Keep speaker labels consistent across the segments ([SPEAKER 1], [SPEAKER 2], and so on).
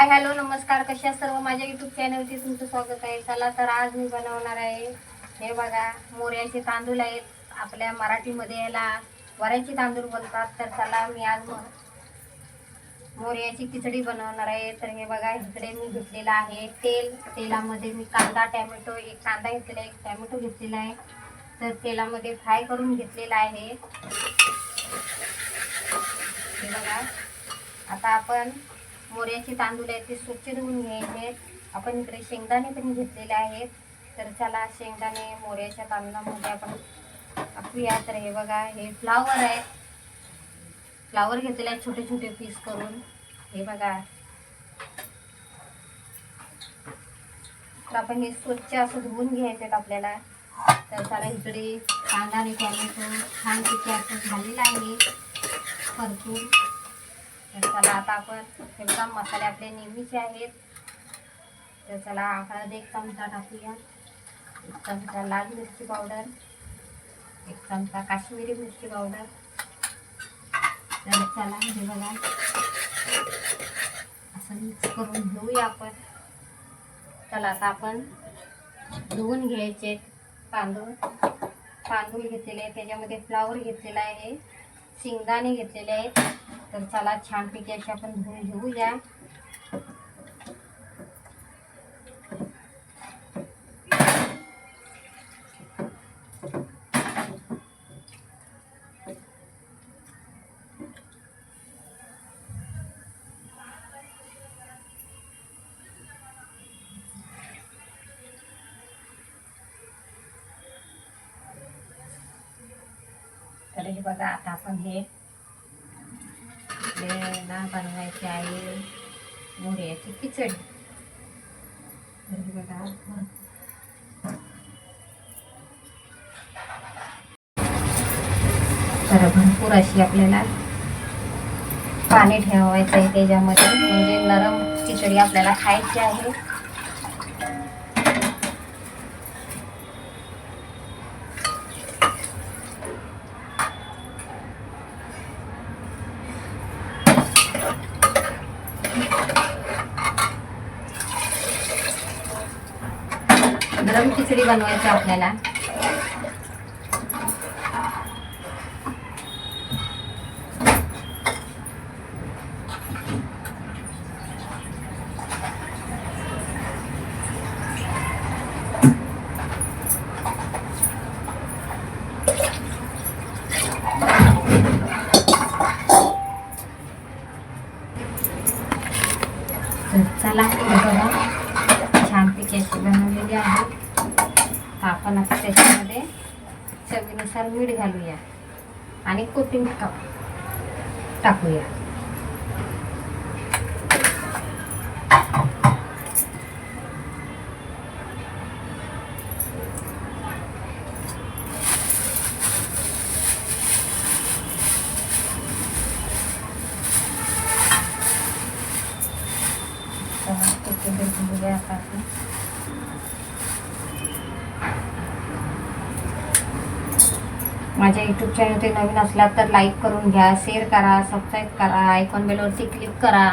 [SPEAKER 1] Hi hello नमस्कार कशा सर्व? माझ्या युट्यूब चॅनलवरती तुमचं स्वागत आहे. चला तर आज मी बनवणार आहे हे बघा मोऱ्याचे तांदूळ आहेत. आपल्या मराठीमध्ये याला वऱ्याचे तांदूळ बोलतात. तर चला मी आज मोऱ्याची खिचडी बनवणार आहे. तर हे बघा इकडे मी घेतलेलं आहे तेल. तेलामध्ये मी कांदा टॅमॅटो एक कांदा घेतलेला एक टॅमॅटो घेतलेला आहे. तर तेलामध्ये फ्राय करून घेतलेला आहे. हे बघा आता आपण मोऱ्याचे तांदूळ आहेत ते स्वच्छ धुवून घ्यायचे. आपण इकडे शेंगदाणे पण घेतलेले आहेत. तर चला शेंगदाणे मोऱ्याच्या तांदळामध्ये आपण टाकूया तर हे बघा हे फ्लावर आहे. फ्लावर घेतलेले आहेत छोटे छोटे पीस करून. हे बघा. तर आपण हे स्वच्छ असं धुवून घ्यायचे आहेत आपल्याला. तर चला इकडे कांदा आणि टॅमॅटो छान पिके असं झालेलं आहे. परतून तर चला आता आपण एकदम मसाले आपले नेहमीचे आहेत. तर चला हळद एक चमचा टाकूया. एक चमचा लाल मिरची पावडर एक चमचा काश्मीरी मिरची पावडर. तर चला हे बघा. असं मिक्स करून घेऊया आपण. चला आता आपण धुवून घ्यायचे तांदूळ. तांदूळ घेतलेले आहे त्याच्यामध्ये फ्लावर घेतलेला आहे शेंगदाणे घेतलेले आहेत. तर चला छानपैकी अशी आपण धुवून घेऊया. तर हे बघा आता आपण हे आपल्याला बनवायची आहे मोड्याची खिचडी तर भरपूर अशी आपल्याला पाणी ठेवायचं आहे त्याच्यामध्ये म्हणजे नरम खिचडी आपल्याला खायची आहे. गरम खिचडी बनवायची आपल्याला तर चला हे बघा छानपैकी अशी बनवलेली आहे तर आपण आता त्याच्यामध्ये चवीनुसार मीठ घालूया. आणि कोथिंबीर टाक टाकूया तर कोथिंबीर घालूया आता आपण माझ्या यूट्यूब चॅनल ते नवीन असला तर लाईक करून घ्या शेअर करा सबस्क्राईब करा आयकॉन बेलवरती क्लिक करा.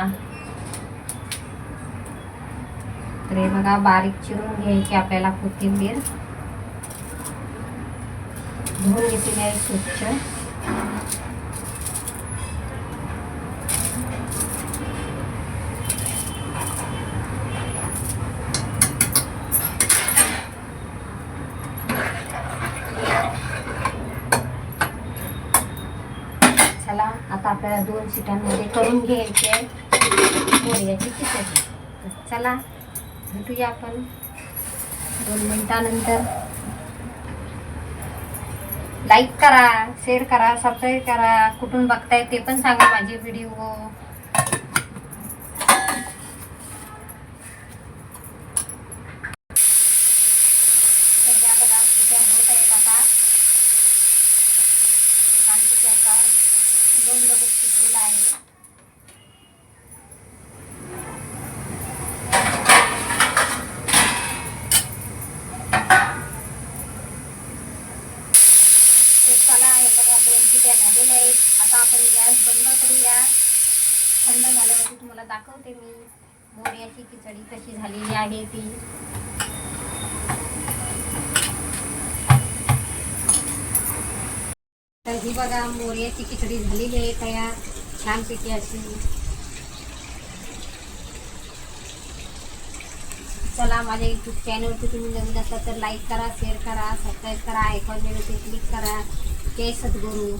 [SPEAKER 1] तर हे बघा बारीक चिरून घ्यायची आपल्याला कोथिंबीर. धुवून घेतली आहे स्वच्छ चला आता आपल्याला दोन सिटांमध्ये करून घ्यायचे मोर्याची खिचडी तर चला भेटूया आपण दोन मिनटानंतर. लाईक करा शेअर करा सबस्क्राईब करा. कुठून बघताय ते पण सांगा माझे व्हिडिओ तर या बघा होत आहेत आता. दोन डबल शिकलेला आहे ते चला बघा दोन शिट्या झालेल्या आहेत आता आपण गॅस बंद करूया. थंड झाल्यावरती तुम्हाला दाखवते मी. मोर्याची खिचडी कशी झालेली आहे ती. तर ही बघा मोर्याची खिचडी झालेली आहे तयार छानपैकी अशी. चला माझ्या यूट्यूब चॅनलवरती तुम्ही नवीन असला तर लाईक करा शेअर करा सबस्क्राईब करा आयकॉन मिळते क्लिक करा. ते सद्गुरू.